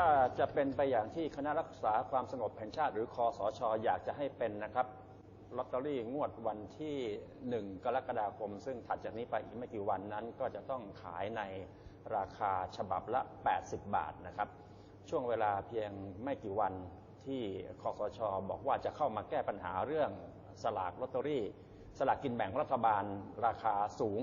าจะเป็นไปอย่างที่คณะรักษาความสงบแห่งชาติ หรือคอสชอยากจะให้เป็นนะครับลอตเตอรี่งวดวันที่ 1 กรกฎาคม ซึ่งถัดจากนี้ไปอีกไม่กี่วันนั้นก็จะต้องขายในราคาฉบับละ 80 บาทนะครับ ช่วงเวลาเพียงไม่กี่วันที่คอสชบอกว่าจะเข้ามาแก้ปัญหาเรื่องสลากลอตเตอรี่ สลากกินแบ่งรัฐบาลราคาสูง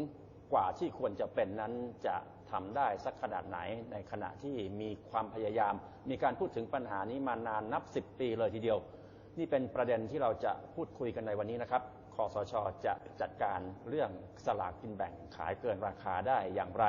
กว่าที่ควรจะเป็นนั้นจะ ทำได้สักขนาดไหนในขณะที่มีความพยายาม มีการพูดถึงปัญหานี้มานานนับ 10 ปีเลยทีเดียว นี่เป็นประเด็นที่เราจะพูดคุยกันในวันนี้นะครับคอสชจะจัดการเรื่องสลากกินแบ่งขายเกินราคาได้อย่างไร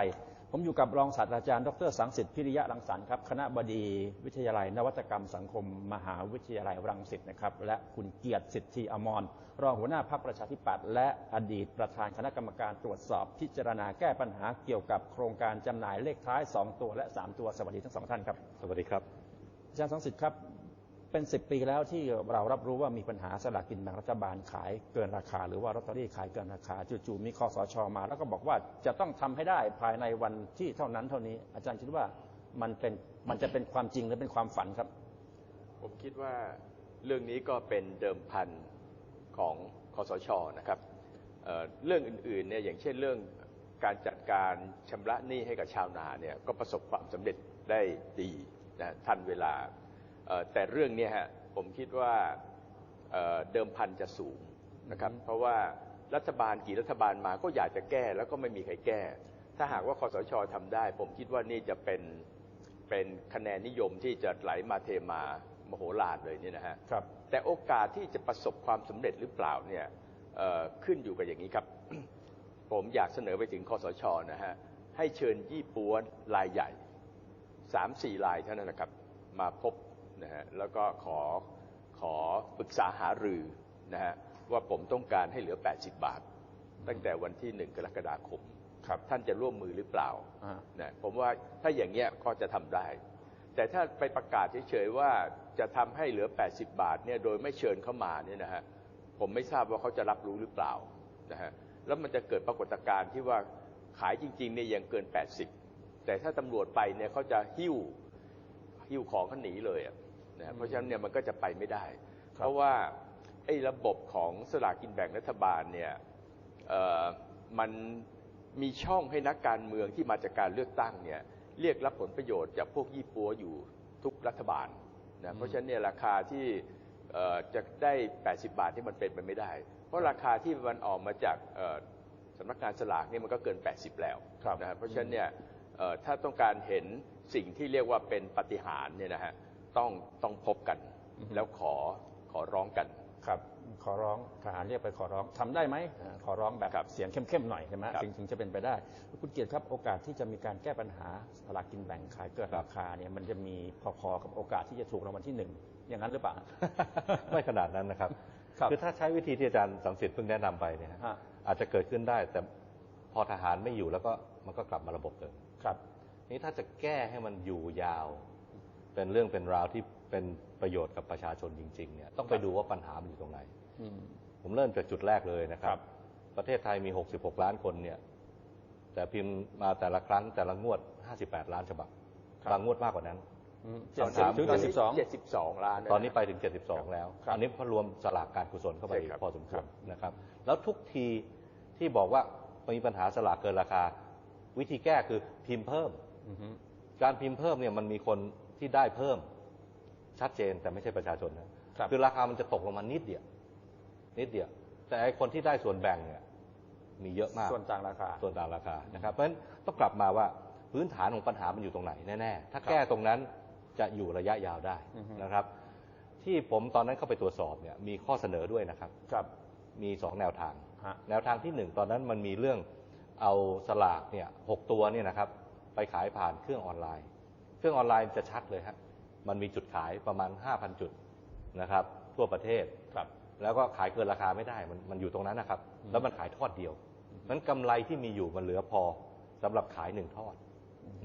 ผมอยู่กับรองศาสตราจารย์ ดรสังสิทธิ์พิริยะรังสรรค์ครับ คณะบดีวิทยาลัย นวัตกรรมสังคม มหาวิทยาลัยรังสิตนะครับ และคุณเกียรติสิทธิอมร รองหัวหน้าพรรคประชาธิปัตย์และอดีตประธานคณะกรรมการตรวจสอบพิจารณาแก้ปัญหาเกี่ยวกับโครงการจำหน่ายเลขท้าย 2 ตัวและ 3 ตัว สวัสดีทั้งสองท่านครับ สวัสดีครับ อาจารย์สังสิทธิ์ครับ เป็น10ปีแล้วที่เรารับรู้ว่ามีปัญหาสลากกินแบ่งรัฐบาลขายเกินราคา หรือว่าลอตเตอรี่ขายเกินราคาจู่ๆมีคอสชมา แล้วก็บอกว่าจะต้องทำให้ได้ภายในวันที่เท่านั้นเท่านี้ อาจารย์คิดว่ามันเป็นมันจะเป็นความจริงหรือเป็นความฝันครับ ผมคิดว่าเรื่องนี้ก็เป็นเดิมพันของคอสชนะครับเเรื่องอื่นๆเนี่ยอย่างเช่นเรื่องการจัดการชำระหนี้ให้กับชาวนาเนี่ยก็ประสบความสำเร็จได้ดีนะทันเวลา แต่เรื่องเนี้ฮะผมคิดว่าเอ่อเดิมพันจะสูงนะครับเพราะว่ารัฐบาลกี่รัฐบาลมาก็อยากจะแก้แล้วก็ไม่มีใครแก้ ถ้าหากว่าคอสชทำได้ ผมคิดว่านี่จะเป็นเป็นคะแนนนิยมที่จะไหลมาเทมามโหฬารเลยเนี่ยนะฮะครับแต่โอกาสที่จะประสบความสำเร็จหรือเปล่าเนี่ยเอ่อขึ้นอยู่กับอย่างนี้ครับ ผมอยากเสนอไปถึงคอสชนะฮะให้เชิญยี่ปัวรายใหญ่สามสี่รายเท่านั้นนะครับ มาพบ นะฮะแล้วก็ขอขอปรึกษาหารือนะฮะว่าผมต้องการให้เหลือ 80 บาท ตั้งแต่วันที่ 1 กรกฎาคมครับท่านจะร่วมมือหรือเปล่าอ่านะผมว่าถ้าอย่างเงี้ยก็จะทำได้ แต่ถ้าไปประกาศเฉยๆว่าจะทำให้เหลือ 80 บาทเนี่ยโดยไม่เชิญเข้ามาเนี่ยนะฮะผมไม่ทราบว่าเขาจะรับรู้หรือเปล่านะฮะแล้วมันจะเกิดปรากฏการณ์ที่ว่าขายจริงๆเนี่ยยังเกิน 80 แต่ถ้าตำรวจไปเนี่ยเขาจะหิ้วหิ้วของเขาหนีเลยอะ นะฮะเพราะฉะนั้นเนี่ยมันก็จะไปไม่ได้ เพราะว่าไอ้ระบบของสลากกินแบ่งรัฐบาลเนี่ยเอ่อมันมีช่องให้นักการเมืองที่มาจากการเลือกตั้งเนี่ยเรียกรับผลประโยชน์จากพวกยี่ปัวอยู่ทุกรัฐบาลนะเพราะฉะนั้นเนี่ยราคาที่เอ่อจะได้ 80 บาทที่มันเป็นไปไม่ได้ เพราะราคาที่มันออกมาจากเอ่อสำนักงานสลากเนี่ยมันก็เกิน 80 แล้วครับนะฮะเพราะฉะนั้นเนี่ยเอ่อถ้าต้องการเห็นสิ่งที่เรียกว่าเป็นปาฏิหารย์เนี่ยนะฮะ ต้องต้องพบกัน แล้วขอขอร้องกันครับขอร้องทหารเรียกไปขอร้องทำได้ไหมอ่าขอร้องแบบครับเสียงเข้มๆหน่อยใช่ไหมครับถึงถึงจะเป็นไปได้คุณเกียรติครับโอกาสที่จะมีการแก้ปัญหาสลากกินแบ่งขายเกินราคาเนี่ยมันจะมีพอๆกับโอกาสที่จะถูกรางวัลที่หนึ่งอย่างนั้นหรือเปล่าไม่ขนาดนั้นนะครับครับอถ้าใช้วิธีที่อาจารย์สังสิทธิ์เพิ่งแนะนำไปเนี่ยฮะฮะอาจจะเกิดขึ้นได้ แต่พอทหารไม่อยู่แล้วก็มันก็กลับมาระบบเดิมครับ นี่ถ้าจะแก้ให้มันอยู่ยาว เป็นเรื่องเป็นราวที่เป็นประโยชน์กับประชาชนจริงๆเนี่ยต้องไปดูว่าปัญหามันอยู่ตรงไหนอืมผมเริ่มจากจุดแรกเลยนะครัครับบประเทศไทยมี 66 ล้านคนเนี่ย แต่พิมพ์มาแต่ละครั้งแต่ละงวด 58 ล้านฉบับบางงวดมากกว่านั้นอืมคำถามถึงตเจ็อนดสินี้บสอง72ล้าน ตอนนี้ไปถึง72แล้วครับอันนี้พอรวมสลากการกุศลเข้าไปใช่ครับพอสมควรนะครับ แล้วทุกทีที่บอกว่ามีปัญหาสลากเกินราคา วิธีแก้คือพิมพ์เพิ่มอือฮึการพิมพ์เพิ่มเนี่ยมันมีคน ที่ได้เพิ่มชัดเจนแต่ไม่ใช่ประชาชนนะครับอราคามันจะตกลงมานิดเดียวนิดเดียว แต่ไอคนที่ได้ส่วนแบ่งเนี่ยมีเยอะมากส่วนต่างราคาส่วนต่างราคานะครับเพราะฉะนั้นต้องกลับมาว่าพื้นฐานของปัญหามันอยู่ตรงไหนแน่ๆถ้าแก้ตรงนั้นจะอยู่ระยะยาวได้อือฮึนะครับ ที่ผมตอนนั้นเข้าไปตรวจสอบเนี่ยมีข้อเสนอด้วยนะครับครับมีสองแนวทางฮะแนวทางที่หนึ่งตอนนั้นมันมีเรื่องเอาสลากเนี่ยหกตัวเนี่ยนะครับไปขายผ่านเครื่องออนไลน์ เครื่องออนไลน์จะชัดเลยฮะมันมีจุดขายประมาณ 5,000 จุดนะครับ ทั่วประเทศครับ แล้วก็ขายเกินราคาไม่ได้มันมันอยู่ตรงนั้นนะครับ แล้วมันขายทอดเดียวนั้นกำไรที่มีอยู่มันเหลือพอสำหรับขายหนึ่งทอด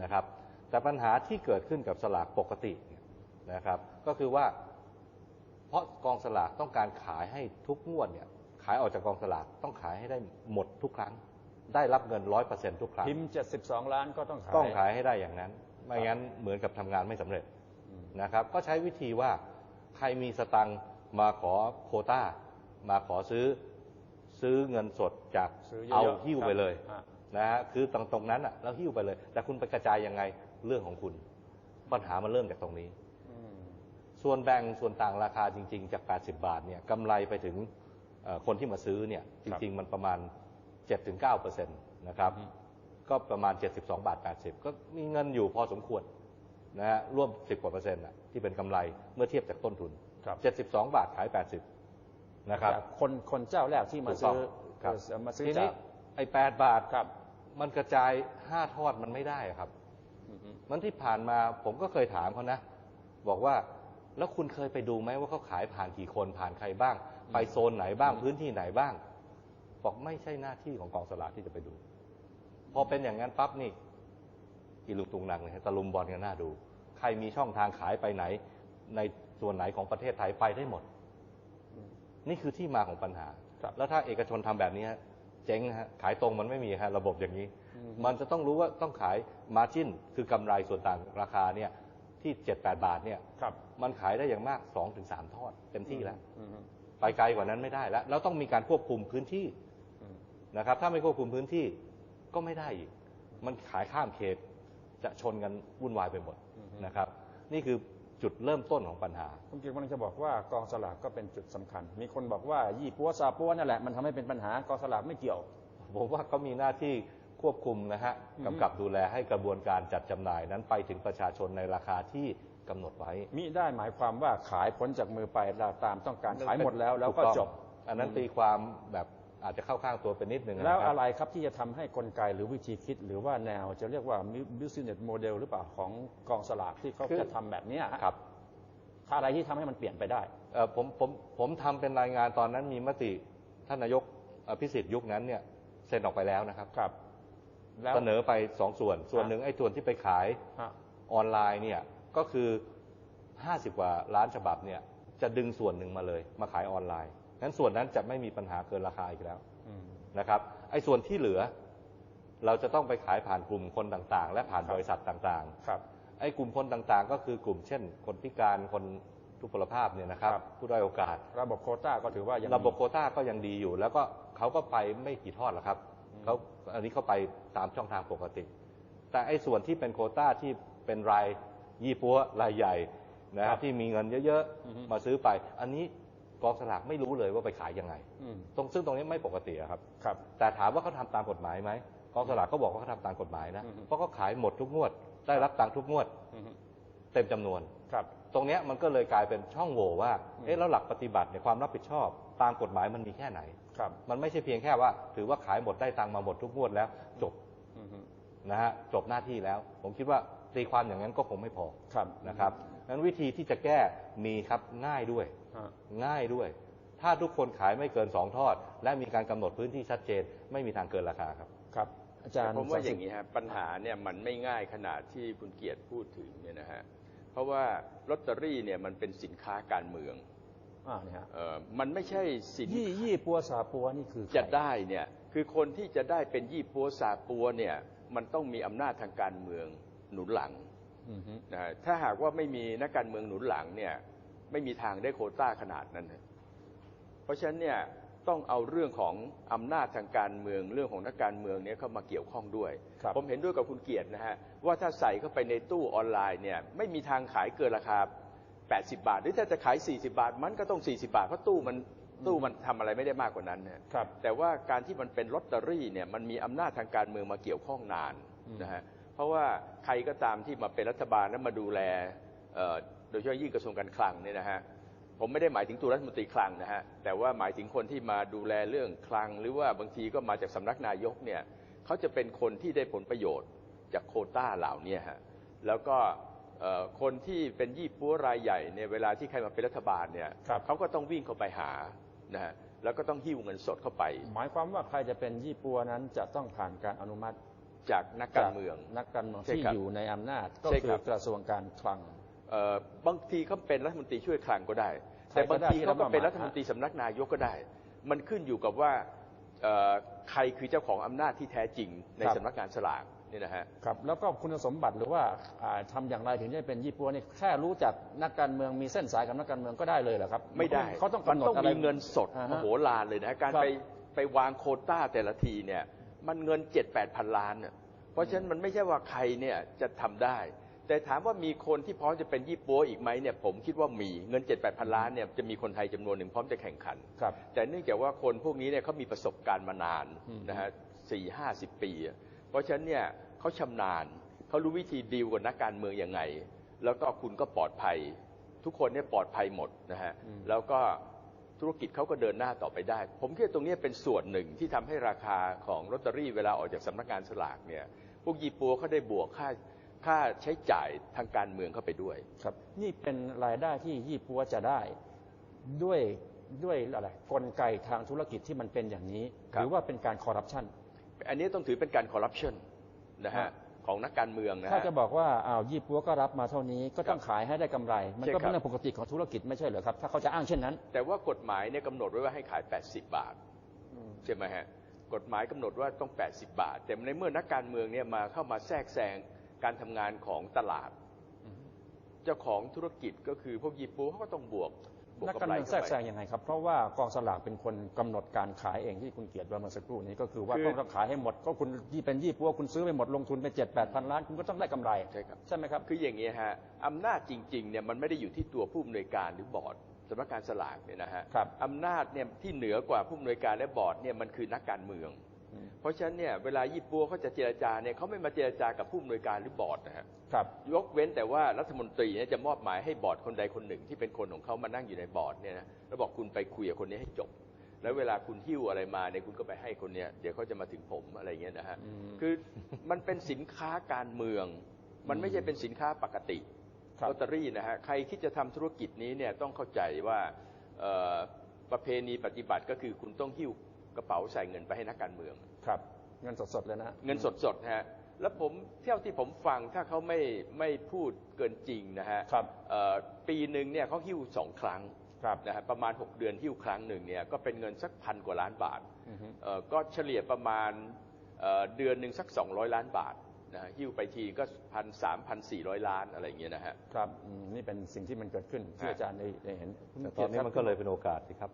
นะครับ แต่ปัญหาที่เกิดขึ้นกับสลากปกติเนี่ยนะครับ ก็คือว่า เพราะกองสลากต้องการขายให้ทุกงวดเนี่ย ขายออกจากกองสลากต้องขายให้ได้หมดทุกครั้ง ได้รับเงินร้อยเปอร์เซ็นทุกครั้งพิมพ์72ล้านก็ต้องขายต้องขายให้ได้อย่างนั้น ไม่งั้นเหมือนกับทำงานไม่สำเร็จนะครับ ก็ใช้วิธีว่าใครมีสตังค์มาขอโควต้า มาขอซื้อซื้อเงินสดจากซื้อเยอะๆเอาหิ้วครับไปเลยอะนะฮะคือตรงตรงนั้นอะแล้วหิ้วไปเลย แต่คุณไปกระจายยังไงเรื่องของคุณ ปัญหามันเริ่มจากตรงนี้อืมส่วนแบ่งส่วนต่างราคาจริง ๆ จาก 80 บาทเนี่ยกำไรไปถึงเอ่อคนที่มาซื้อเนี่ย จริง ๆ มันประมาณ 7-9%นะครับอืม ก็ประมาณ 72 บาท 80 ก็มีเงินอยู่พอสมควรนะฮะร่วม 10 กว่าเปอร์เซ็นต์อะที่เป็นกำไรเมื่อเทียบจากต้นทุน ครับ 72 บาทขาย 80 นะครับ จากคนคนเจ้าแรกที่มาซื้อครับเออมาซื้อทีจานี้กไอ้ 8 บาท ครับมันกระจาย 5 ทอดมันไม่ได้อะครับ อืมมันที่ผ่านมาผมก็เคยถามเขานะ บอกว่าแล้วคุณเคยไปดูไหมว่าเขาขายผ่านกี่คนผ่านใครบ้าง ไปโซนไหนบ้างพื้นที่ไหนบ้าง บอกไม่ใช่หน้าที่ของกองสลากที่จะไปดูพ อเป็นอย่างนั้นปั๊บนี่อีลุงตุงนังเลยฮะตะลุมบอลกันหน้าดู ใครมีช่องทางขายไปไหน ในส่วนไหนของประเทศไทยไปได้หมด นี่คือที่มาของปัญหาครับแล้วถ้าเอกชนทำแบบนี้ฮะเจ๊งฮะขายตรงมันไม่มีฮะระบบอย่างนี้อืมมันจะต้องรู้ว่าต้องขายมาจิ้นคือกำไรส่วนต่างราคาเนี่ยที่7-8บาทเนี่ยครับมันขายได้อย่างมาก2-3ทอดเต็มที่แล้วอืมไปไกลกว่านั้นไม่ได้แล้ว แล้วต้องมีการควบคุมพื้นที่อืมนะครับ ถ้าไม่ควบคุมพื้นที่ ก็ไม่ได้อีก มันขายข้ามเขตจะชนกันวุ่นวายไปหมดนะครับ นี่คือจุดเริ่มต้นของปัญหาคุณกิตกำลังจะบอกว่ากองสลากก็เป็นจุดสำคัญ มีคนบอกว่ายี่ปัวซาปัวนั่นแหละมันทำให้เป็นปัญหากองสลากไม่เกี่ยวผมว่าเขามีหน้าที่ควบคุมนะฮะอืมกำกับดูแลให้กระบวนการจัดจำหน่าย นั้นไปถึงประชาชนในราคาที่กำหนดไว้มิได้หมายความว่าขายพ้นจากมือไปแล้วตามต้องการขายหมดแล้วแล้วก็ถูต้องจบ อันนั้นตีความแบบ อาจจะเข้าข้างตัวเป็นนิดนึงนแล้วคบอะไรครับที่จะทำให้กลไกหรือวิธีคิด หรือว่าแนวจะเรียกว่า business model หรือเปล่าของกองสลากที่เขาคือจะทำแบบเนี้ยฮะครับถ้าอะไรที่ทำให้มันเปลี่ยนไปได้เอ่อผมผมผมทำเป็นรายงานตอนนั้นมีมติท่านนายกอภิสิทธิ์ยุคนั้นเนี่ยเซ็นออกไปแล้วนะครับครับแล้วเสนอไปสองส่วน ส่วนหนึ่งไอ้ส่วนที่ไปขายฮะออนไลน์เนี่ยก็คือ 50 กว่าล้านฉบับเนี่ยจะดึงส่วนหนึ่งมาเลย มาขายออนไลน์ งั้นส่วนนั้นจะไม่มีปัญหาเกินราคาอีกแล้วอืมนะครับ ไอ้ส่วนที่เหลือ เราจะต้องไปขายผ่านกลุ่มคนต่างๆ และผ่านครับบริษัทต่างครับๆไอ้กลุ่มคนต่างๆ ก็คือกลุ่มเช่น คนพิการคนทุพพลภาพเนี่ยนะครับครับผู้ด้อยโอกาส ระบบโควต้าก็ถือว่ายังระบบมีโควต้าก็ยังดีอยู่ แล้วก็เขาก็ไปไม่กี่ทอดหรอกครับเขาอันนี้เขาไปตามช่องทางปกติ แต่ไอ้ส่วนที่เป็นโควต้าที่เป็นรายยี่ปัวรายใหญ่นะคครัรับบที่มีเงินเยอะอือฮึๆมาซื้อไป อันนี้ กองสลากไม่รู้เลยว่าไปขายยังไงอืมตรงซึ่งตรงนี้ไม่ปกติอะครับครับ แต่ถามว่าเขาทำตามกฎหมายไหมกองสลากก็บอกว่าเขาทำตามกฎหมายนะอือฮึเพราะเขาขายหมดทุกงวด ได้รับตังค์ทุกงวดอืมเต็มจำนวนครับ ตรงเนี้ยมันก็เลยกลายเป็นช่องโหว่ว่าอืมเอ๊ะแล้วหลักปฏิบัติในยความรับผิดชอบ ตามกฎหมายมันมีแค่ไหนครับ มันไม่ใช่เพียงแค่ว่า ถือว่าขายหมดได้ตังค์มาหมดทุกงวดแล้วจบอืมนะฮะจบหน้าที่แล้ว ผมคิดว่าตีความอย่างนั้นก็คงไม่พอครับนะครับ งั้นวิธีที่จะแก้มีครับง่ายด้วยฮะง่ายด้วย ถ้าทุกคนขายไม่เกินสองทอด และมีการกำหนดพื้นที่ชัดเจน ไม่มีทางเกินราคาครับครับอาจารย์ผมว่าสัอสิย่างนี้ฮะปัญหาเนี่ยมันไม่ง่ายขนาดที่คุณเกียรติพูดถึงเนี่ยนะฮะเพราะว่าลอตเตอรี่เนี่ยมันเป็นสินค้าการเมืองอ่าเนี่ยฮะเออมันไม่ใช่สินยี่ยี่ปัวซาปัวนี่คือใครจะได้เนี่ยคือคนที่จะได้เป็นยี่ปัวซาปัวเนี่ยมันต้องมีอำนาจทางการเมืองหนุนหลังอืมฮึนะฮะ ถ้าหากว่าไม่มีนักการเมืองหนุนหลังเนี่ย ไม่มีทางได้โควต้าขนาดนั้นนะเพราะฉะนั้นเนี่ยต้องเอาเรื่องของอำนาจทางการเมืองเรื่องของนักการเมืองเนี่ยเข้ามาเกี่ยวข้องด้วยครับผมเห็นด้วยกับคุณเกียรตินะฮะว่าถ้าใส่เข้าไปในตู้ออนไลน์เนี่ยไม่มีทางขายเกินราคา 80 บาท หรือถ้าจะขาย 40 บาท มันก็ต้อง 40 บาทเพราะตู้มันตู้มันทำอะไรไม่ได้มากกว่านั้นนะครับแต่ว่าการที่มันเป็นลอตเตอรี่เนี่ยมันมีอำนาจทางการเมืองมาเกี่ยวข้องนานอืมนะฮะ เพราะว่าใครก็ตามที่มาเป็นรัฐบาลแล้วมาดูแลเอ่อโดยเฉพาะยิ่งกระทรวงการคลังเนี่ยนะฮะผมไม่ได้หมายถึงตัวรัฐมนตรีคลังนะฮะแต่ว่าหมายถึงคนที่มาดูแลเรื่องคลัง หรือว่าบางทีก็มาจากสำนักนายกเนี่ยเขาจะเป็นคนที่ได้ผลประโยชน์จากโควต้าเหล่านี้ฮะแล้วก็เอ่อคนที่เป็นยี่ปัวรายใหญ่เนี่ยเวลาที่ใครมาเป็นรัฐบาลเนี่ยครับเขาก็ต้องวิ่งเข้าไปหานะฮะแล้วก็ต้องหิ้วเงินสดเข้าไป หมายความว่าใครจะเป็นยี่ปัวนั้นจะต้องผ่านการอนุมัติ จากนักการเมือง นักการเมืองใช่ที่ครับอยู่ในอำนาจก็ใช่คืครัอบกระทรวงการคลังเอ่อบางทีเขาเป็นรัฐมนตรีช่วยคลังก็ได้ใครแต่ก็บางได้ทีที่เขาก็เป็นรับมอบหมายรัฐมนตรีสำนักนายกก็ได้ มันขึ้นอยู่กับว่าเอ่อใครคือเจ้าของอำนาจที่แท้จริงในครับสำนักงานสลากนี่นะฮะครับแล้วก็คุณสมบัติหรือว่าอ่าทำาอย่างไรถึงจะเป็นยี่ปัวนี่แค่รู้จักนักการเมืองมีเส้นสายกับนักการเมืองก็ได้เลยเหรอครับ ไม่ได้เขาต้องมันกำหนดต้องอะไรมีเงินสดอ่าฮะมโหฬารเลยนะการครับไปไปวางโควต้าแต่ละทีเนี่ย มันเงินเจ็ดแปดพันล้านน่ะเพราะฉะนั้นมันไม่ใช่ว่าใครเนี่ยจะทำได้ แต่ถามว่ามีคนที่พร้อมจะเป็นยี่ปัวอีกไหมเนี่ยผมคิดว่ามีเงินเจ็ดแปดพันล้านเนี่ยจะมีคนไทยจำนวนหนึ่งพร้อมจะแข่งขันครับแต่เนื่องจากว่าคนพวกนี้เนี่ยเขามีประสบการณ์มานานอืมนะฮะสี่ห้าสิบปีอะเพราะฉะนั้นเนี่ยเขาชำนาญเขารู้วิธีดีลกับนักการเมืองยังไง แล้วก็คุณก็ปลอดภัย ทุกคนเนี่ยปลอดภัยหมดนะฮะแล้วก็ ธุรกิจเขาก็เดินหน้าต่อไปได้ ผมคิดว่าตรงนี้เป็นส่วนหนึ่งที่ทำให้ราคาของลอตเตอรี่เวลาออกจากสำนักงานสลากเนี่ยพวกยี่ปัวเขาได้บวกค่าค่าใช้จ่ายทางการเมืองเข้าไปด้วยครับ นี่เป็นรายได้ที่ยี่ปัวจะได้ด้วยด้วยอะไรกลไกทางธุรกิจที่มันเป็นอย่างนี้ครับหรือว่าเป็นการคอร์รัปชันอันนี้ต้องถือเป็นการคอร์รัปชันนะครัฮะบ ของนักการเมืองนะถ้าฮะจะบอกว่าอ้าวยี่ปัวก็รับมาเท่านี้ก็ต้องครับขายให้ได้กำไร มันใช่ก็ครัเป็นบเรื่องปกติของธุรกิจไม่ใช่เหรอครับ ถ้าเขาจะอ้างเช่นนั้น แต่ว่ากฎหมายเนี่ยกำหนดไว้ว่าให้ขาย 80 บาทใช่ไหมฮะกฎหมายกำหนดว่าต้อง 80 บาท แต่ในเมื่อนักการเมืองเนี่ยมาเข้ามาแทรกแซงการทำงานของตลาด เจ้าของธุรกิจก็คือพวกยี่ปูเขาก็ต้องบวกบวก นักกำการไรเมืองแทรเข้ากไปแซงยังไงครับ เพราะว่ากองสลากเป็นคนกำหนดการขายเองที่คุณเกียรติว่าเมื่อสักครู่นี้ก็คือว่าคือต้องขายให้หมดก็คุณยี่เป็นยี่ปัวคุณซื้อไปหมดลงทุนไปเจ็ดแปดพันล้านคุณก็ต้องได้กำไรใช่ครับใช่ไหมครับคืออย่างนี้ฮะอำนาจจริงๆเนี่ยมันไม่ได้อยู่ที่ตัวผู้อำนวยการหรือบอร์ดสำนักงานสลากเนี่ยนะฮะครับอำนาจเนี่ยที่เหนือกว่าผู้อำนวยการและบอร์ดเนี่ยมันคือนักการเมือง เพราะฉะนั้นเนี่ยเวลายี่ปัวเขาจะเจรจาเนี่ยเขาไม่มาเจรจากับผู้อำนวยการหรือบอร์ดนะฮะครับยกเว้นแต่ว่ารัฐมนตรีเนี่ยจะมอบหมายให้บอร์ดคนใดคนหนึ่ง ที่เป็นคนของเขามานั่งอยู่ในบอร์ดเนี่ยนะแล้วบอกคุณไปคุยกับคนนี้ให้จบ แล้วเวลาคุณหิ้วอะไรมาเนี่ยคุณก็ไปให้คนเนี้ยเดี๋ยวเขาจะมาถึงผมอะไรเงี้ยนะฮะอืมคือมันเป็นสินค้าการเมือง มันไม่ใช่เป็นสินค้าปกติครับลอตเตอรี่นะฮะใครคิดจะทำธุรกิจนี้เนี่ยต้องเข้าใจว่าเอ่อประเพณีปฏิบัติก็คือคุณต้องหิ้ว กระเป๋าใส่เงินไปให้นักการเมือง ครับ เงินสดๆเลยนะเงินสดๆนะฮะแล้วผมเที่ยวที่ผมฟังถ้าเขาไม่ไม่พูดเกินจริงนะฮะครับเอ่อปีหนึ่งเนี่ยเขาหิ้วสองครั้งครับนะฮะประมาณ 6 เดือนหิ้วครั้งหนึ่งเนี่ยก็เป็นเงินสักพันกว่าล้านบาทอือฮึเอ่อก็เฉลี่ยประมาณเอ่อเดือนหนึ่งสัก 200 ล้านบาทนะฮะหิ้วไปทีก็พันสามพันสี่ร้อยล้านอะไรอย่างเงี้ยนะฮะครับอืมนี่เป็นสิ่งที่มันเกิดขึ้นที่ฮะอาจารย์ได้ได้เห็นคุณแต่ตอนนี้กีรติครับมันก็เลยเป็นโอกาสสิครับ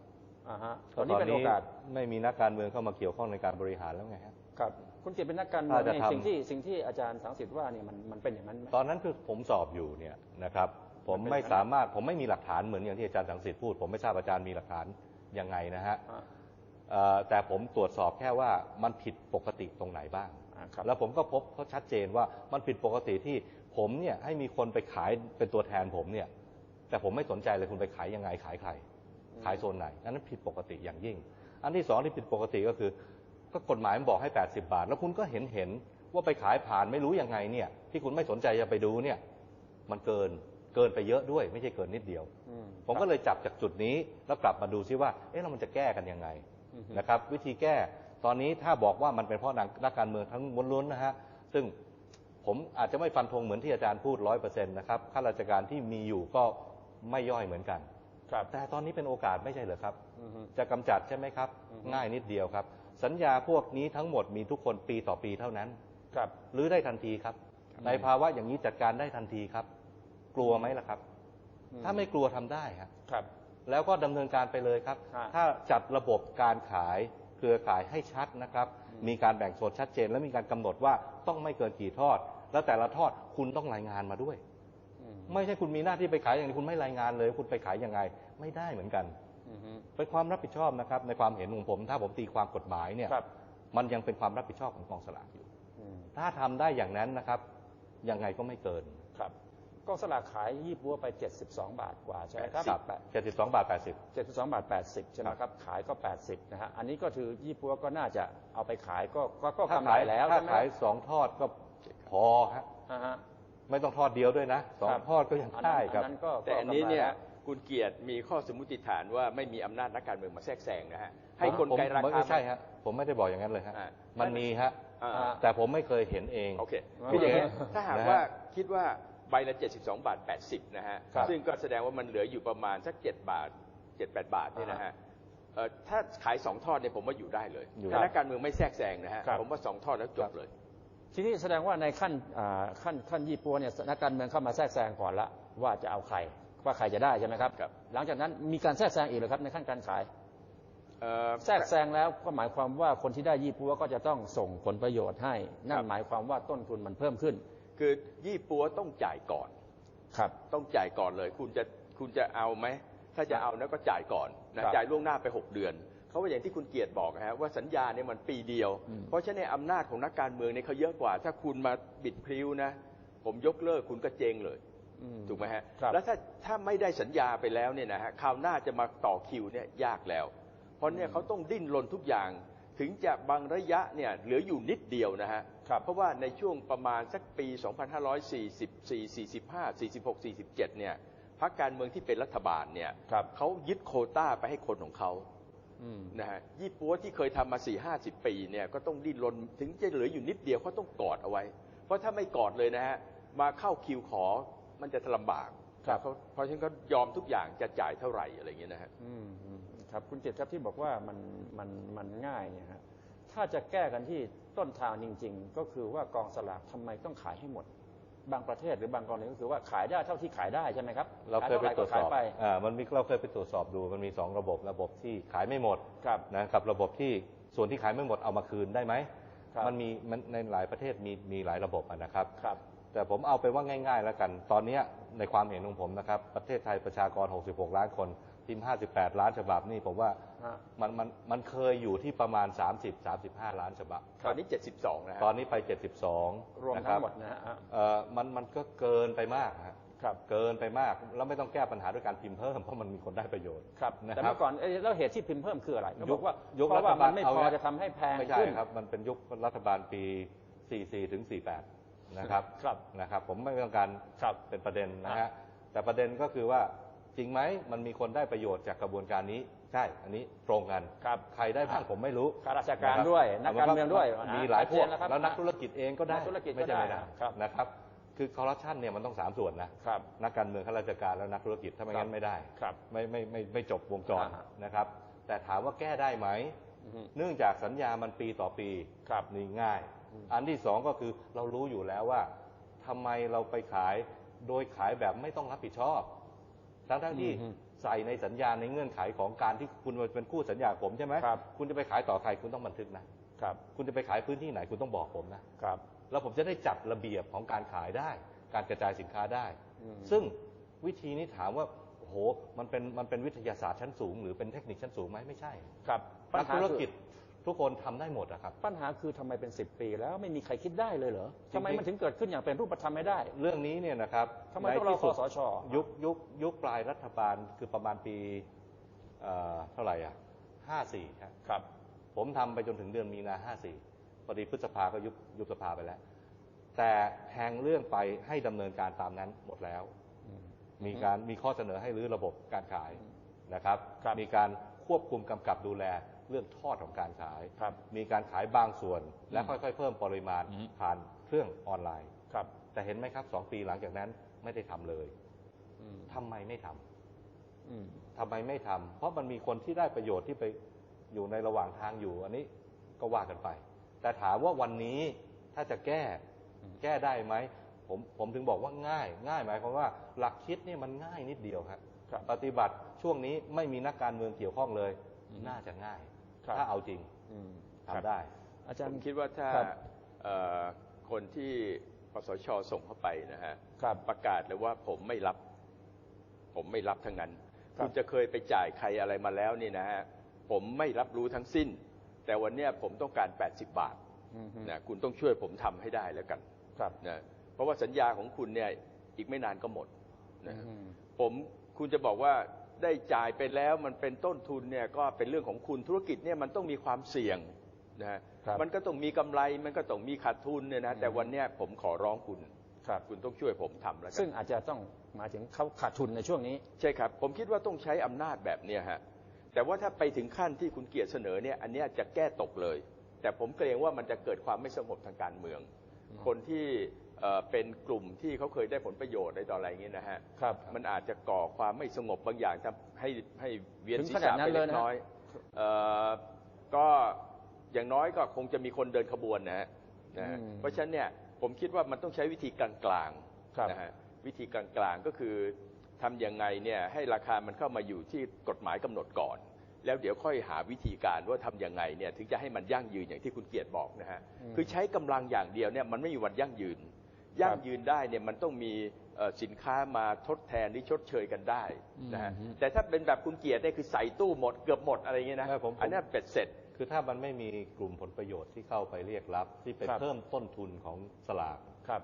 อ่าฮะตอนนี้เป็นโอกาสไม่มีนักการเมืองเข้ามาเกี่ยวข้องในการบริหารแล้วไงฮะครับคุณเกียรติเป็นนักการเมืองถ้าจะเนี่ยทำสิ่งที่สิ่งที่อาจารย์สังสิทธิ์ว่าเนี่ยมันมันเป็นอย่างนั้นไหมตอนนั้นคือผมสอบอยู่เนี่ยนะครับ ผมมันเป็นไม่สามารถผมไม่มีหลักฐานเหมือนอย่างที่อาจารย์สังสิทธิ์พูด ผมไม่ทราบอาจารย์มีหลักฐานยังไงนะฮะอ่าเอ่อแต่ผมตรวจสอบแค่ว่ามันผิดปกติตรงไหนบ้างอ่าครับแล้วผมก็พบเขาชัดเจนว่ามันผิดปกติที่ผมเนี่ยให้มีคนไปขายเป็นตัวแทนผมเนี่ย แต่ผมไม่สนใจเลยคุณไปขายยังไงขายใคร ขายโซนไหน อันนั้นผิดปกติอย่างยิ่ง อันที่สองที่ผิดปกติก็คือ ก็กฎหมายมันบอกให้ 80 บาท แล้วคุณก็เห็นเห็นว่าไปขายผ่านไม่รู้ยังไงเนี่ย ที่คุณไม่สนใจจะไปดูเนี่ย มันเกินเกินไปเยอะด้วย ไม่ใช่เกินนิดเดียวอืผมก็เลยจับจากจุดนี้แล้วกลับมาดูซิว่า เอ๊ะแล้วมันจะแก้กันยังไงอือฮึนะครับ วิธีแก้ตอนนี้ถ้าบอกว่ามันเป็นเพราะนักการเมืองทั้งมวลล้วนนะฮะซึ่งผมอาจจะไม่ฟันธงเหมือนที่อาจารย์พูดร้อยเปอร์เซ็นต์นะครับข้าราชการที่มีอยู่ก็ไม่ย่อยเหมือนกัน ครับแต่ตอนนี้เป็นโอกาสไม่ใช่เหรอครับ อือฮึ จะกำจัดใช่ไหมครับ อือฮึ ง่ายนิดเดียวครับ สัญญาพวกนี้ทั้งหมดมีทุกคนปีต่อปีเท่านั้น ครับ หรือได้ทันทีครับในภาวะอย่างนี้จัดการได้ทันทีครับ กลัวไหมล่ะครับ อืมถ้าไม่กลัวทำได้ครับ ครับ แล้วก็ดำเนินการไปเลยครับ ฮะถ้าจัดระบบการขายเครือข่ายให้ชัดนะครับมีการแบ่งโซนชัดเจน และมีการกำหนดว่าต้องไม่เกินกี่ทอด แล้วแต่ละทอดคุณต้องรายงานมาด้วยอืม ไม่ใช่คุณมีหน้าที่ไปขายอย่างนี้คุณไม่รายงานเลย คุณไปขายยังไง ไม่ได้เหมือนกันอือฮึเป็นความรับผิดชอบนะครับ ในความเห็นของผม ถ้าผมตีความกฎหมายเนี่ยครับมันยังเป็นความรับผิดชอบของกองสลากอยู่อืมถ้าทำได้อย่างนั้นนะครับยังไงก็ไม่เกินครับกองสลากขายยี่ปัวไป 72 บาทกว่าใช่ไหมครับครับเจ็ดสิบสองบาทแปดสิบ72 บาท 80 ใช่ไหมครับ ขายก็ 80 นะฮะ อันนี้ก็คือยี่ปัวก็น่าจะเอาไปขายก็ก็ก็ถ้ากำไรขายแล้วถ้าใช่ไหมขายสองทอดก็พอฮะอ่าฮะ ไม่ต้องทอดเดียวด้วยนะสองครับทอดก็ยังอันได้นั้นครับอันนั้นก็แต่อันนี้ก็กำไรเนี่ยแล้วคุณเกียรติมีข้อสมมติฐานว่าไม่มีอำนาจนักการเมืองมาแทรกแซงนะฮะให้ผมกลไกราผมคาไม่ใช่ฮะผมไม่ได้บอกอย่างนั้นเลยฮะอ่ามันมีฮะอ่าอ่าแต่ผมไม่เคยเห็นเองโอเคอ่าคืออย่างนี้โอเคถ้าหากนะฮะว่าคิดว่าใบละ 72 บาท 80 นะฮะครับซึ่งก็แสดงว่ามันเหลืออยู่ประมาณสัก 7 บาท 7-8 บาทเนี่ยนะฮะเอ่อถ้าขาย 2 ทอดเนี่ยผมว่าอยู่ได้เลยอยู่ถ้านักการเมืองไม่แทรกแซงนะฮะครับผมว่า 2 ทอดแล้วจบเลย ทีนี้แสดงว่าในขั้นอ่าขั้นขั้นยี่ปัวเนี่ยนักการเมืองเข้ามาแทรกแซงก่อนละว่าจะเอาใครว่าใครจะได้ใช่ไหมครับครับหลังจากนั้นมีการแทรกแซงอีกเหรือครับในขั้นการขายเอ่อแทรกแซงแล้วก็หมายความว่าคนที่ได้ยี่ปัวก็จะต้องส่งผลประโยชน์ให้ นั่คนรับหมายความว่าต้นทุนมันเพิ่มขึ้น คือยี่ปัวต้องจ่ายก่อนครับ ต้องจ่ายก่อนเลย คุณจะคุณจะเอาไหมถ้าจะเอานะก็จ่ายก่อนนะครับจ่ายล่วงหน้าไป 6 เดือน เขาว่าอย่างที่คุณเกียรติบอกนะฮะว่าสัญญาเนี่ยมันปีเดียวอืมเพราะฉะนั้นอำนาจของนักการเมืองเนี่ยเขาเยอะกว่า ถ้าคุณมาบิดพริ้วนะ ผมยกเลิกคุณก็เจงเลยอืมถูกไหมฮะครับแล้วถ้าถ้าไม่ได้สัญญาไปแล้วเนี่ยนะฮะคราวหน้าจะมาต่อคิวเนี่ยยากแล้ว เพราะเนี่ยเขาต้องดิ้นรนทุกอย่าง ถึงจะบางระยะเนี่ยเหลืออยู่นิดเดียวนะฮะครับเพราะว่าในช่วงประมาณสักปี 2544 45 46 47 เนี่ยพรรคการเมืองที่เป็นรัฐบาลเนี่ยครับเขายึดโควต้าไปให้คนของเขาอืม นะฮะยี่ปัวที่เคยทำมา4 50ปีเนี่ยก็ต้องดิ้นรนถึงจะเหลืออยู่นิดเดียวเขาต้องกอดเอาไว้ เพราะถ้าไม่กอดเลยนะฮะมาเข้าคิวขอมันจะลำบากครับเขาเพราะฉะนั้นก็ยอมทุกอย่างจะจ่ายเท่าไหร่อะไรอย่างเงี้ยนะฮะอืมอืมครับคุณเจตครับที่บอกว่ามันมันมันง่ายเนี่ยฮะถ้าจะแก้กันที่ต้นทางจริง ๆ ก็คือว่ากองสลากทำไมต้องขายให้หมด บางประเทศหรือบางกรณีก็คือว่าขายได้เท่าที่ขายได้ใช่ไหมครับเราเคยไปขตรวจสท่าอบหก็ขายไปอ่ามันมีเราเคยไปตรวจสอบดูมันมีสองระบบระบบที่ขายไม่หมดครับนะครับ ระบบที่ส่วนที่ขายไม่หมดเอามาคืนได้ไหมครับมันมีมันในหลายประเทศมีมีหลายระบบอะนะครับครับ แต่ผมเอาไปว่าง่าย ๆ แล้วกัน ตอนเนี้ยในความเห็นของผมนะครับ ประเทศไทยประชากร 66 ล้านคน พิมพ์58ล้านฉบับนี่ผมว่าฮะมันมันมันเคยอยู่ที่ประมาณ 30-35 ล้านฉบับ ตอนนี้ 72 นะฮะตอนนี้ไป 72รวมนะคทั้รังบหมดนะฮะอะเอ่อมันมันก็เกินไปมากฮะครับเกินไปมากแล้วไม่ต้องแก้ปัญหาด้วยการพิมพ์เพิ่มเพราะมันมีคนได้ประโยชน์ ครับ นะแต่ครัเมื่บอก่อนเอ้ยแล้วเหตุที่พิมพ์เพิ่มคืออะไรเขายุบคอกว่ายุคเพราะว่ารัฐบามัลนไม่เอาพอละจะทำให้แพงไม่ใช่ขึ้น ครับ มันเป็นยุครัฐบาลปี 44 ถึง 48 นะครับ ครับนะครับ ผมไม่ต้องการครับเป็นประเด็นนะอะฮะ แต่ประเด็นก็คือว่า จริงไหมมันมีคนได้ประโยชน์จากกระบวนการนี้ ใช่ อันนี้ตรงกันครับใครได้บ้างผมไม่รู้ข้าราชการะคบด้วย นักการเมืองด้วยมีหลายพวกชัดเจนแล้วครับแล้วนักธุรกิจเองก็ได้นักธุรกิจก็ไม่ใช่ไม่ได้ได้ครับนะครับ คือคอร์รัปชันเนี่ยมันต้องสามส่วนนะครับนักการเมืองข้าราชการแล้วนักธุรกิจถ้าไม่งั้นไม่ได้ครับไม่ไม่ไม่ไม่จบวงจรอ่าฮะนะครับ แต่ถามว่าแก้ได้ไหมอือฮึเนื่องจากสัญญามันปีต่อปีครับนี่ง่าย อันที่สองก็คือเรารู้อยู่แล้วว่าทำไมเราไปขายโดยขายแบบไม่ต้องรับผิดชอบ ทั้งทั้งๆที่อือฮึใส่ในสัญญาในเงื่อนไขของการที่คุณเป็นคู่สัญญากับผมใช่ไหมครับคุณจะไปขายต่อใครคุณต้องบันทึกนะครับ คุณจะไปขายพื้นที่ไหนคุณต้องบอกผมนะครับ แล้วผมจะได้จัดระเบียบของการขายได้ การกระจายสินค้าได้อืมซึ่งวิธีนี้ถามว่าโอ้โหมันเป็นมันเป็นวิทยาศาสตร์ชั้นสูง หรือเป็นเทคนิคชั้นสูงไหมไม่ใช่ ครับปัญนักหาธุรคือกิจ ทุกคนทำได้หมดอะครับ ปัญหาคือทำไมเป็นสิบปีแล้วไม่มีใครคิดได้เลยเหรอจริงๆ ทำไมมันถึงเกิดขึ้นอย่างเป็นรูปธรรมไม่ได้ เรื่องนี้เนี่ยนะครับทำไมต้องรอในที่สุดคสช ยุคยุคยุคปลายรัฐบาลคือประมาณปีเอ่อเท่าไหร่อะห้าสี่ครับครับ ผมทำไปจนถึงเดือนมีนาห้าสี่พอดีพฤษภาก็ยุบยุบสภาไปแล้ว แต่แทงเรื่องไปให้ดำเนินการตามนั้นหมดแล้ว มีการมีข้อเสนอให้รื้อระบบการขายนะครับ ครับ มีการควบคุมกำกับดูแล เรื่องทอดของการขาย ครับมีการขายบางส่วน และค่อยๆ เพิ่มปริมาณอืม ผ่านเครื่องออนไลน์ ครับแต่เห็นไหมครับสองปีหลังจากนั้นไม่ได้ทำเลยอืมทำไมไม่ทำอืมทำไมไม่ทำเพราะมันมีคนที่ได้ประโยชน์ที่ไปอยู่ในระหว่างทางอยู่ อันนี้ก็ว่ากันไป แต่ถามว่าวันนี้ถ้าจะแก้อืมแก้ได้ไหมผมผมถึงบอกว่าง่าย ง่ายหมายความว่าหลักคิดเนี่ยมันง่ายนิดเดียวครับ ครับ ปฏิบัติช่วงนี้ไม่มีนักการเมืองเกี่ยวข้องเลย อืม น่าจะง่ายครับ ถ้าเอาจริงอืมทำได้ อาจารผย์มคิดว่าถ้าครับเอ่อคนที่คสชส่งเข้าไปนะฮะครับประกาศเลยว่าผมไม่รับ ผมไม่รับทั้งนั้นครับคุณจะเคยไปจ่ายใครอะไรมาแล้วนี่นะฮะผมไม่รับรู้ทั้งสิ้น แต่วันเนี้ยผมต้องการ 80 บาทอืมนะคุณต้องช่วยผมทำให้ได้แล้วกันครับนะเพราะว่าสัญญาของคุณเนี่ยอีกไม่นานก็หมดนะอืมผมคุณจะบอกว่า ได้จ่ายไปแล้วมันเป็นต้นทุนเนี่ยก็เป็นเรื่องของคุณธุรกิจเนี่ยมันต้องมีความเสี่ยงนะฮะครับมันก็ต้องมีกำไรมันก็ต้องมีขาดทุนเนี่ยนะแต่วันเนี้ยผมขอร้องคุณครับคุณต้องช่วยผมทำแล้วกัซึ่งอาจจะต้องหมายถึงเขาขาดทุนในช่วงนี้ ใช่ครับ ผมคิดว่าต้องใช้อำนาจแบบเนี้ยฮะแต่ว่าถ้าไปถึงขั้นที่คุณเกียรติเสนอเนี่ยอันเนี้ยจะแก้ตกเลย แต่ผมเกรงว่ามันจะเกิดความไม่สงบทางการเมือง คนที่ เอ่อเป็นกลุ่มที่เขาเคยได้ผลประโยชน์ในต่ออะไรอย่างเงี้ยนะฮะครับมันอาจจะก่อความไม่สงบบางอย่างทำให้ให้เวียนถึงศีรขนาษะดนั้ไปนเลเล็ยกนะน้อยเอ่อก็อย่างน้อยก็คงจะมีคนเดินขบวนนะฮะนะฮะอืมเพราะฉะนั้นเนี่ยผมคิดว่ามันต้องใช้วิธีกลางครับๆนะฮะวิธีกลางๆก็คือทำยังไงเนี่ยให้ราคามันเข้ามาอยู่ที่กฎหมายกำหนดก่อน แล้วเดี๋ยวค่อยหาวิธีการว่าทำยังไงเนี่ยถึงจะให้มันยั่งยืนอย่างที่คุณเกียรติบอกนะฮะคือใช้กำลังอย่างเดียวเนี่ยมันไม่มีวันยั่งยืน ยั่งยืนได้เนี่ยมันต้องมีเอ่อสินค้ามาทดแทนหรือชดเชยกันได้นะฮะแต่ถ้าเป็นแบบคุณเกียรติเนี่ยคือใส่ตู้หมดเกือบหมดอะไรอย่างเงี้ยนะเออผมผมอันนั้นเป็ดเสร็จคือถ้ามันไม่มีกลุ่มผลประโยชน์ที่เข้าไปเรียกรับ ที่ไปครับเพิ่มต้นทุนของสลากครับ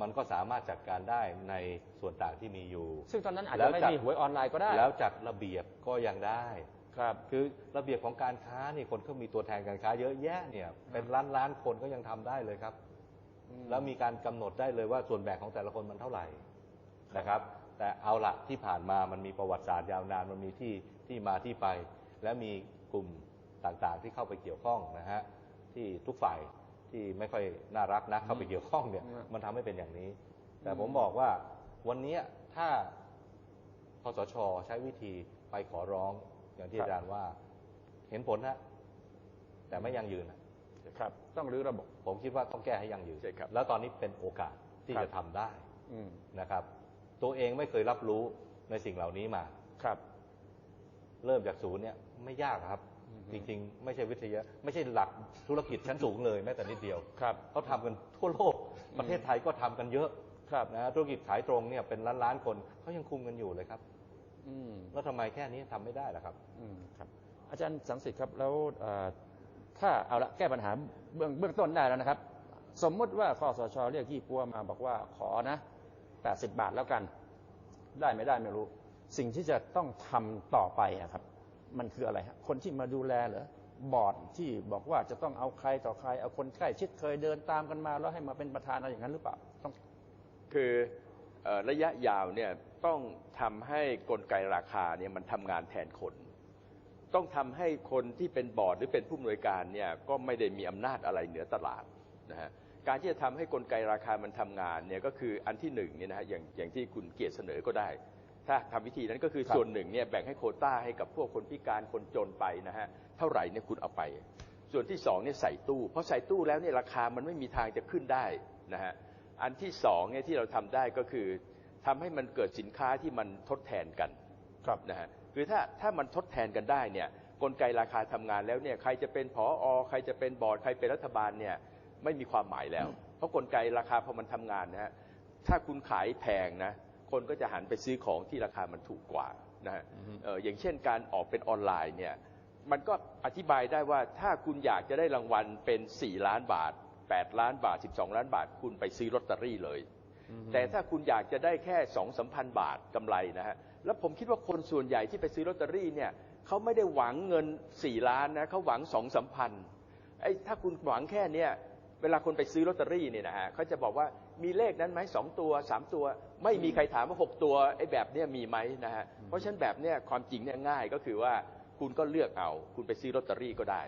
มันก็สามารถจัดการได้ในส่วนต่างที่มีอยู่ ซึ่งตอนนั้นอาจแล้จะวไม่จัดมีหวยออนไลน์ก็ได้ แล้วจัดระเบียบก็ยังได้ ครับ คือระเบียบของการค้านี่คนเขามีตัวแทนการค้าเยอะแยะเนี่ย เป็นล้านล้านๆคนก็ยังทำได้เลยครับ แล้วมีการกำหนดได้เลยว่าส่วนแบ่งของแต่ละคนมันเท่าไหร่นะครับ แต่เอาละที่ผ่านมามันมีประวัติศาสตร์ยาวนานมันมีที่ที่มาที่ไป และมีกลุ่มต่างๆ ที่เข้าไปเกี่ยวข้องนะฮะที่ทุกฝ่ายที่ไม่ค่อยน่ารักนะเข้าไปเกี่ยวข้องเนี่ยอืมมันทำให้เป็นอย่างนี้ แต่ผมบอกว่าวันนี้ถ้าคสชใช้วิธีไปขอร้องอย่างที่ครับอาจารย์ว่า เห็นผลฮะแต่ไม่ยั่งยืนอะ ครับต้องรื้อระบบ ผมคิดว่าต้องแก้ให้ยั่งยืนใช่ครับแล้วตอนนี้เป็นโอกาสที่ครับจะทำได้อืมนะครับ ตัวเองไม่เคยรับรู้ในสิ่งเหล่านี้มา ครับ เริ่มจากศูนย์เนี่ยไม่ยากครับจริงๆ ไม่ใช่วิทยาไม่ใช่หลักธุรกิจชั้นสูงเลยแม้แต่นิดเดียวครับ เขาทำกันทั่วโลกประเทศไทยก็ทำกันเยอะครับนะธุรกิจขายตรงเนี่ยเป็นล้านล้านๆคนเขายังคุมกันอยู่เลยครับ อืม แล้วทำไมแค่นี้ทำไม่ได้ล่ะครับ อืมครับอาจารย์สังสิทธิ์ครับแล้วเอ่อ ถ้าเอาละแก้ปัญหาเบื้องเบื้องต้นได้แล้วนะครับ สมมุติว่าคอสชเรียกยี่ปัวมาบอกว่าขอนะ80บาทแล้วกัน ได้ไม่ได้ไม่รู้ สิ่งที่จะต้องทำต่อไปอะครับ มันคืออะไรฮะคนที่มาดูแลเหรอบอร์ดที่บอกว่าจะต้องเอาใครต่อใคร เอาคนใกล้ชิดเคยเดินตามกันมา แล้วให้มาเป็นประธานอะไรอย่างนั้นหรือเปล่าต้องคือระยะยาวเนี่ยต้องทำให้กลไกราคาเนี่ยมันทำงานแทนคน ต้องทำให้คนที่เป็นบอร์ดหรือเป็นผู้อำนวยการเนี่ยก็ไม่ได้มีอำนาจอะไรเหนือตลาดนะฮะการที่จะทำให้กลไกราคามันทำงานเนี่ยก็คืออันที่หนึ่งเนี่ยนะฮะอย่างอย่างที่คุณเกียรติเสนอก็ได้ ถ้าทำวิธีนั้นก็คือครับส่วนหนึ่งเนี่ยแบ่งให้โควต้าให้กับพวกคนพิการคนจนไปนะฮะเท่าไหร่เนี่ยคุณเอาไป ส่วนที่สองเนี่ยใส่ตู้เพราะใส่ตู้แล้วเนี่ยราคามันไม่มีทางจะขึ้นได้นะฮะอันที่สองเนี่ยที่เราทำได้ก็คือทำให้มันเกิดสินค้าที่มันทดแทนกันครับนะฮะ คือถ้าถ้ามันทดแทนกันได้เนี่ยกลไกราคาทำงานแล้วเนี่ยใครจะเป็นผออใครจะเป็นบอร์ดใครเป็นรัฐบาลเนี่ยไม่มีความหมายแล้ว เพราะกลไกราคาพอมันทำงานนะฮะถ้าคุณขายแพงนะคนก็จะหันไปซื้อของที่ราคามันถูกกว่านะฮะเอ่ออย่างเช่นการออกเป็นออนไลน์เนี่ยมันก็อธิบายได้ว่าถ้าคุณอยากจะได้รางวัลเป็น 4 ล้านบาท 8 ล้านบาท 12 ล้านบาท คุณไปซื้อลอตเตอรี่เลย แต่ถ้าคุณอยากจะได้แค่สองสามพันบาทกำไรนะฮะ แล้วผมคิดว่าคนส่วนใหญ่ที่ไปซื้อลอตเตอรี่เนี่ยเขาไม่ได้หวังเงินสี่ล้านนะเขาหวังสองสามพันไอ้ถ้าคุณหวังแค่เนี้ยเวลาคนไปซื้อลอตเตอรี่เนี่ยนะฮะเขาจะบอกว่ามีเลขนั้นไหมสองตัวสามตัว ไม่มีใครถามว่าหกตัวไอ้แบบเนี้ยมีไหมนะฮะเพราะฉะนั้นแบบเนี้ยความจริงเนี่ยง่ายก็คือว่าคุณก็เลือกเอา คุณไปซื้อลอตเตอรี่ก็ได้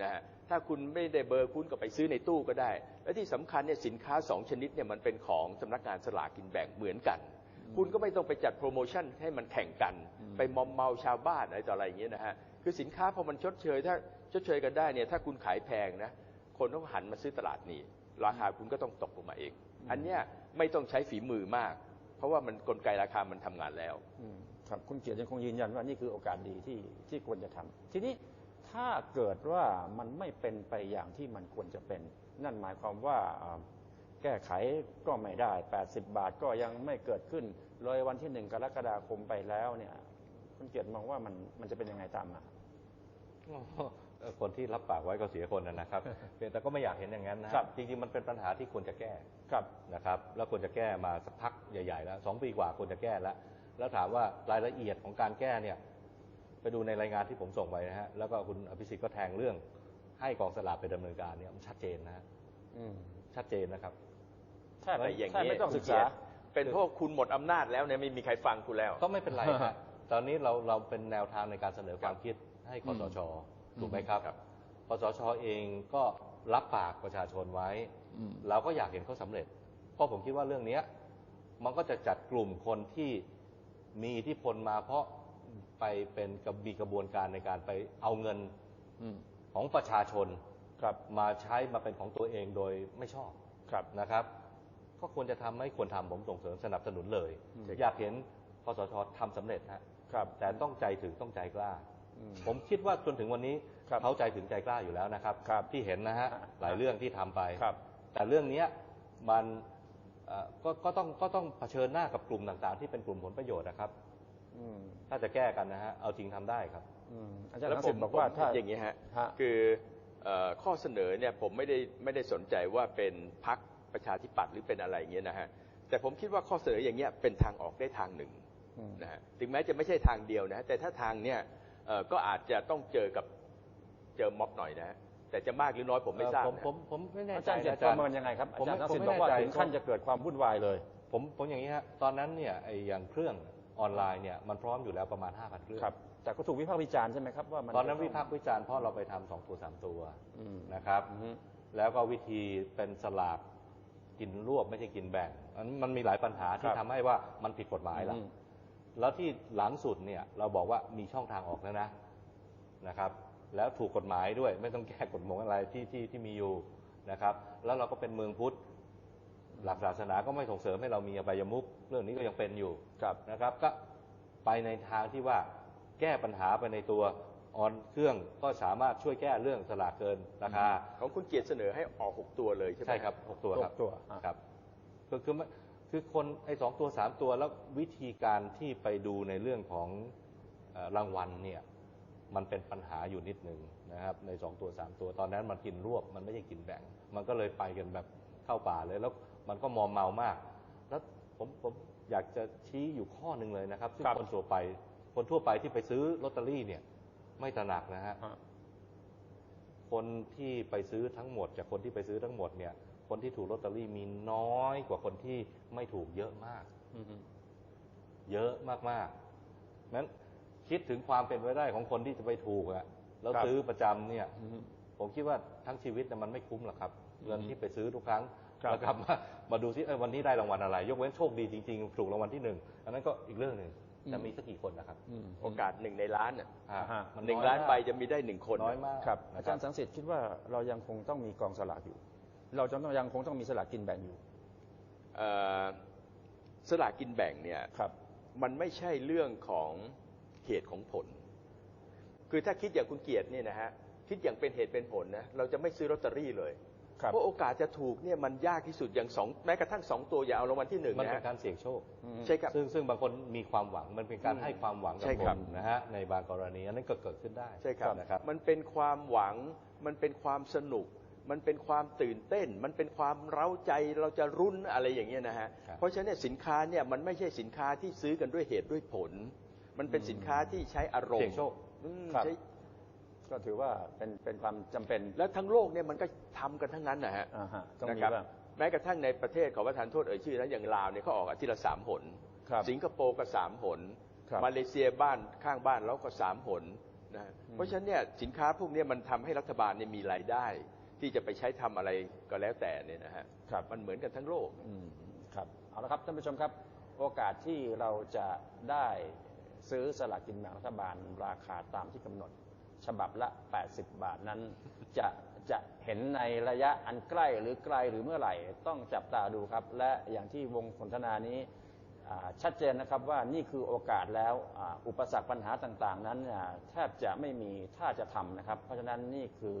นะฮะถ้าคุณไม่ได้เบอร์คุณก็ไปซื้อในตู้ก็ได้ และที่สำคัญเนี่ยสินค้าสองชนิดเนี่ยมันเป็นของสำนักงานสลากกินแบ่งเหมือนกัน คุณก็ไม่ต้องไปจัดโปรโมชั่นให้มันแข่งกัน ไปมอมเมาชาวบ้านอะไรต่ออะไรอย่างเงี้ยนะฮะคือสินค้าพอมันชดเชย ถ้าชดเชยกันได้เนี่ยถ้าคุณขายแพงนะคนต้องหันมาซื้อตลาดนี้ ราคาคุณก็ต้องตกลงมาเอง อันเนี้ยไม่ต้องใช้ฝีมือมาก เพราะว่ามันกลไกราคามันทำงานแล้วอืมครับคุณเกียรติยังคงยืนยันว่านี่คือโอกาสดีที่ที่ควรจะทำทีนี้ถ้าเกิดว่ามันไม่เป็นไปอย่างที่มันควรจะเป็น นั่นหมายความว่าอ่า แก้ไขก็ไม่ได้ 80 บาทก็ยังไม่เกิดขึ้นเลยวันที่หนึ่งกรกฎาคมไปแล้วเนี่ยคุณเกียรติมองว่ามันมันจะเป็นยังไงตามมาเอ่อคนที่รับปากไว้ก็เสียคนนะนะครับเพียงแต่ก็ไม่อยากเห็นอย่างนั้นนะครับจริงๆมันเป็นปัญหาที่ควรจะแก้ครับนะครับ แล้วควรจะแก้มาสักพักใหญ่ๆแล้วสองปีกว่าควรจะแก้แล้วแล้วถามว่ารายละเอียดของการแก้เนี่ย ไปดูในรายงานที่ผมส่งไปนะฮะแล้วก็คุณอภิสิทธิ์ก็แทงเรื่องให้กองสลากไปดำเนินการเนี่ยมันชัดเจนนะฮะอืมชัดเจนนะครับ แทบแต่อย่างแทบนี้ไม่ต้องศึกษา เป็นเพราะว่าคุณหมดอำนาจแล้วเนี่ยไม่มีใครฟังคุณแล้ว ก็ไม่เป็นไรครับตอนนี้เราเราเป็นแนวทางในการเสนอความคิดให้คอสชถูกไหมครับครับคอสชเองก็รับปากประชาชนไว้เราก็อยากเห็นเขาสำเร็จ เพราะผมคิดว่าเรื่องเนี้ยมันก็จะจัดกลุ่มคนที่มีอิทธิพลมาเพราะไปเป็นกับมีกระบวนการในการไปเอาเงินของประชาชนครับมาใช้มาเป็นของตัวเองโดยไม่ชอบครับนะครับ ก็ควรจะทำไม่ควรทำผมส่งเสริมสนับสนุนเลยอืมอยากเห็นคอสชทำสำเร็จฮะครับแต่ต้องใจถึงต้องใจกล้าอืมผมคิดว่าจนถึงวันนี้ครับเขาใจถึงใจกล้าอยู่แล้วนะครับครับที่เห็นนะฮะอ่าหลายเรื่องที่ทำไปครับแต่เรื่องเนี้ยมันเอ่อก็ก็ต้องก็ต้องเผชิญหน้ากับกลุ่มต่างๆ ที่เป็นกลุ่มผลประโยชน์นะครับอืมถ้าจะแก้กันนะฮะเอาจริงทำได้ครับอืมอาจารย์แล้ทัวกผษิมณบอกว่าผมถ้าอย่างนี้ฮะฮะคือเอ่อข้อเสนอเนี่ยผมไม่ได้ไม่ได้สนใจว่าเป็นพัก ประชาธิปัตย์หรือเป็นอะไรอย่างเงี้ยนะฮะแต่ผมคิดว่าข้อเสนออย่างเงี้ยเป็นทางออกได้ทางหนึ่งอืมนะฮะถึงแม้จะไม่ใช่ทางเดียวนะฮะแต่ถ้าทางเนี่ยเอ่อก็อาจจะต้องเจอกับเจอม็อบหน่อยนะฮะแต่จะมากหรือน้อยผมไม่ทราบผมนะผมผมไม่แน่อาใจจารย์จะนะประเมินยังไงครับอาผมจารไม่ย์ทักษิณผมบไม่อกว่าแน่ใจถึงขั้นจะเกิดความวุ่นวายเลย ผมผมอย่างนี้ฮะตอนนั้นเนี่ยไอ้อย่างเครื่องออนไลน์เนี่ยมันพร้อมอยู่แล้วประมาณ 5,000 เครื่องครับแต่ก็ถูกวิพากษ์วิจารณ์ใช่ไหมครับว่ามันตอนนั้นวิพากษ์วิจารณ์เพราะเราไปทำสองตัวสามตัวอืมนะครับอืมแล้วก็วิธีเป็นสลาก กินรวบไม่ใช่กินแบ่งอันนั้นมันมีหลายปัญหาที่ทำให้ว่ามันผิดกฎหมายละอืมแล้วที่หลังสุดเนี่ยเราบอกว่ามีช่องทางออกแล้วนะนะครับ แล้วถูกกฎหมายด้วยไม่ต้องแก้กฎหมายอะไรที่ที่ที่มีอยู่นะครับ แล้วเราก็เป็นเมืองพุทธหลักศาสนาก็ไม่ส่งเสริมให้เรามีอบายมุขเรื่องนี้ก็ยังเป็นอยู่ครับนะครับ ก็ไปในทางที่ว่าแก้ปัญหาไปในตัว ออนเครื่องก็สามารถช่วยแก้เรื่องสลากเกินราคา ของคุณเกียรติเสนอให้ออกหกตัวเลยใช่ไหมใช่ครับหกตัวครับหกตัวอ่าครับคือคือมันคือคนไอ้สองตัวสามตัวแล้ววิธีการที่ไปดูในเรื่องของเอ่อรางวัลเนี่ยมันเป็นปัญหาอยู่นิดนึงนะครับ ในสองตัวสามตัวตอนนั้นมันกินรวบมันไม่ใช่กินแบ่ง มันก็เลยไปกันแบบเข้าป่าเลยแล้วมันก็มอมเมามาก แล้วผมผมอยากจะชี้อยู่ข้อหนึ่งเลยนะครับซึ่งครับคนทั่วไปคนทั่วไปที่ไปซื้อลอตเตอรี่เนี่ย ไม่ตระหนักนะฮะฮะคนที่ไปซื้อทั้งหมด จากคนที่ไปซื้อทั้งหมดเนี่ย คนที่ถูกลอตเตอรี่มีน้อยกว่าคนที่ไม่ถูกเยอะมากอืมเยอะมากๆนั้นคิดถึงความเป็นไปได้ของคนที่จะไปถูกอะแล้วครับซื้อประจำเนี่ยอืมผมคิดว่าทั้งชีวิตเนี่ยมันไม่คุ้มหรอกครับเงินที่ไปซื้อทุกครั้งครับแล้วกลับมามาดูซิเออวันนี้ได้รางวัลอะไร ยกเว้นโชคดีจริงๆ ถูกรางวัลที่หนึ่งอันนั้นก็อีกเรื่องหนึ่ง แต่มีสักกี่คนนะครับอืมโอกาสหนึ่งในล้านน่ะอ่าฮะมัหนึ่งอยล้านมกใบจะมีได้หนึ่งคนน้อยมากครับนะอาจารย์สังสิทธิ์คิดว่าเรายังคงต้องมีกองสลากอยู่ เราจะต้องยังคงต้องมีสลากกินแบ่งอยู่เอ่อสลากกินแบ่งเนี่ยครับมันไม่ใช่เรื่องของเหตุของผล คือถ้าคิดอย่างคุณเกียรติเนี่ยนะฮะคิดอย่างเป็นเหตุเป็นผลนะเราจะไม่ซื้อลอตเตอรี่เลยครับ เพราะโอกาสจะถูกเนี่ยมันยากที่สุดอย่างสองแม้กระทั่งสองตัวอย่าเอารางวัลที่หนึ่งมันนะเป็นฮะการเสี่ยงโชคอืมใช่ครับซึ่งซึ่งบางคนมีความหวังมันเป็นการอืมให้ความหวังกับใช่คครับนนะฮะในบางกรณีอันนั้นก็เกิดขึ้นได้ใช่ครับนะครับ มันเป็นความหวัง มันเป็นความสนุก มันเป็นความตื่นเต้น มันเป็นความเร้าใจเราจะรุ้นอะไรอย่างเงี้ยนะฮะครับ เพราะฉะนั้นเนยสินค้าเนี่ยมันไม่ใช่สินค้าที่ซื้อกันด้วยเหตุด้วยผล มันเป็นสินค้าที่ใช้อารมเสี่ยงณ์โชค อืมครับ ใช้ ก็ถือว่าเป็นเป็นความจำเป็นแล้วทั้งโลกเนี่ยมันก็ทำกันทั้งนั้นนะฮะ อ่าฮะต้องนะมีครับ บ้าง แม้กระทั่งในประเทศขอประทานโทษเอ่ยชื่อนะอย่างลาวเนี่ยเขาออกอาทิตย์ละสามหน ครับสิงคโปร์ก็สามหน ครับมาเลเซียบ้านข้างบ้านเราก็สามหนนะฮะเพราะฉะนั้นเนี่ยสินค้าพวกเนี้มันทำให้รัฐบาลเนี่ยมีรายได้ ที่จะไปใช้ทำอะไรก็แล้วแต่เนี่ยนะฮะครับ มันเหมือนกันทั้งโลก อืมครับเอาละครับท่านผู้ชมครับ โอกาสที่เราจะได้ซื้อสลากกินแบ่งรัฐบาลราคาตามที่กำหนด ฉบับละ 80 บาทนั้น จะจะเห็นในระยะอันใกล้หรือไกลหรือเมื่อไหร่ต้องจับตาดูครับ และอย่างที่วงสนทนานี้ชัดเจนนะครับว่านี่คือโอกาสแล้วอ,อุปสรรคปัญหาต่างๆ นั้นแทบจะไม่มีถ้าจะทำนะครับ เพราะฉะนั้นนี่คือ